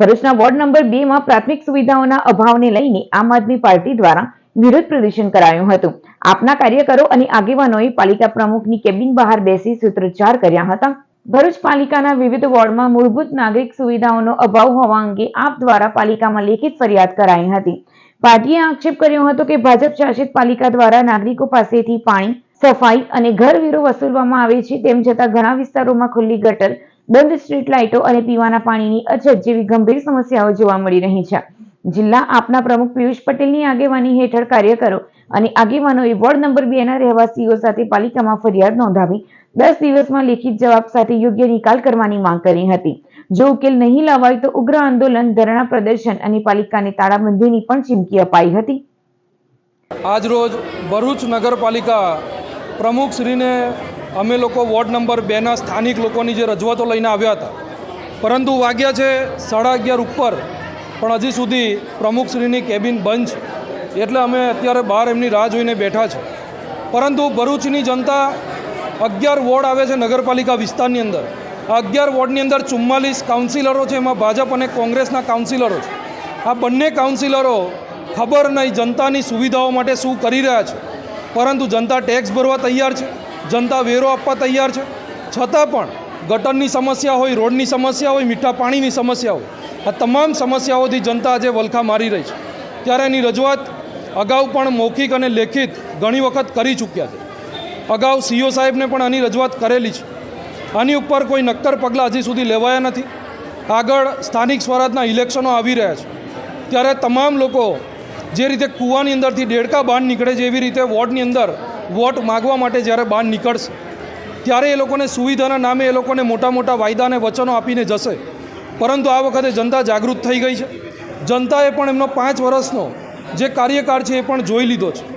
ભરૂચના ward number બે માં પ્રાથમિક સુવિધાઓના અભાવને લઈને આમ આદમી પાર્ટી દ્વારા વિરોધ પ્રદર્શન કરાયું હતું. આપના કાર્યકરો અને આગેવાનોએ પાલિકા પ્રમુખની કેબિન બહાર બેસી સૂત્રોચ્ચાર કર્યા હતા. ભરૂચ પાલિકાના વિવિધ વોર્ડમાં મૂળભૂત નાગરિક સુવિધાઓનો અભાવ હોવા અંગે આપ દ્વારા પાલિકામાં લેખિત ફરિયાદ કરાઈ હતી. પાર્ટીએ આક્ષેપ કર્યો હતો કે ભાજપ શાસિત પાલિકા દ્વારા નાગરિકો પાસેથી પાણી, સફાઈ અને ઘર વેરો વસૂલવામાં આવે છે તેમ છતાં ઘણા વિસ્તારોમાં ખુલ્લી ગટર બંધ સ્ટ્રીટ લાઇટો અને પીવાના પાણીની અછત જેવી ગંભીર સમસ્યાઓ જોવા મળી રહી છે. જિલ્લા આપના પ્રમુખ પિયુષ પટેલની આગેવાની હેઠળ કાર્યકરો અને આગેવાનોએ વોર્ડ નંબર બે ના રહેવાસીઓ સાથે પાલિકામાં ફરિયાદ નોંધાવી દસ દિવસમાં લેખિત જવાબ સાથે યોગ્ય નિકાલ કરવાની માંગ કરી હતી. જો ઉકેલ નહીં લાવાય તો ઉગ્ર આંદોલન, ધરણા પ્રદર્શન અને પાલિકાને તાળાબંધીની પણ ચીમકી અપાઈ હતી. આજરોજ ભરૂચ નગરપાલિકા પ્રમુખશ્રીને અમે લોકો વોર્ડ નંબર બેના સ્થાનિક લોકોની જે રજૂઆતો લઈને આવ્યા હતા. પરંતુ વાગ્યા છે સાડા અગિયાર ઉપર, પણ હજી સુધી પ્રમુખશ્રીની કેબિન બંધ એટલે અમે અત્યારે બહાર એમની રાહ જોઈને બેઠા છે. પરંતુ ભરૂચની જનતા અગિયાર વોર્ડ આવે છે નગરપાલિકા વિસ્તારની અંદર. આ અગિયાર વોર્ડની અંદર ચુમ્માલીસ કાઉન્સિલરો છે, એમાં ભાજપ અને કોંગ્રેસના કાઉન્સિલરો છે. આ બંને કાઉન્સિલરો ખબર નહીં જનતાની સુવિધાઓ માટે શું કરી રહ્યા છે. પરંતુ જનતા ટેક્સ ભરવા તૈયાર છે. જનતા વેરો આપવા તૈયાર છે. છતાં પણ ગટરની સમસ્યા હોય, રોડની સમસ્યા હોય, મીઠા પાણીની સમસ્યા હોય, આ તમામ સમસ્યાઓથી જનતા આજે વલખા મારી રહી છે. ત્યારે એની રજૂઆત અગાઉ પણ મૌખિક અને લેખિત ઘણી વખત કરી ચૂક્યા છે. અગાઉ સીઓ સાહેબને પણ આની રજૂઆત કરેલી છે. આની ઉપર કોઈ નક્કર પગલાં હજી સુધી લેવાયા નથી. આગળ સ્થાનિક સ્વરાજના ઇલેક્શનો આવી રહ્યા છે. ત્યારે તમામ લોકો જે રીતે કૂવાની અંદરથી દેડકા બહાર નીકળે છે એવી રીતે વોર્ડની અંદર વોટ માગવા માટે જ્યારે બહાર નીકળશે, ત્યારે એ લોકોને સુવિધાના નામે એ લોકોને મોટા મોટા વાયદા અને વચનો આપીને જશે. પરંતુ આ વખતે જનતા જાગૃત થઈ ગઈ છે. જનતાએ પણ એમનો પાંચ વર્ષનો જે કાર્યકાળ છે એ પણ જોઈ લીધો છે.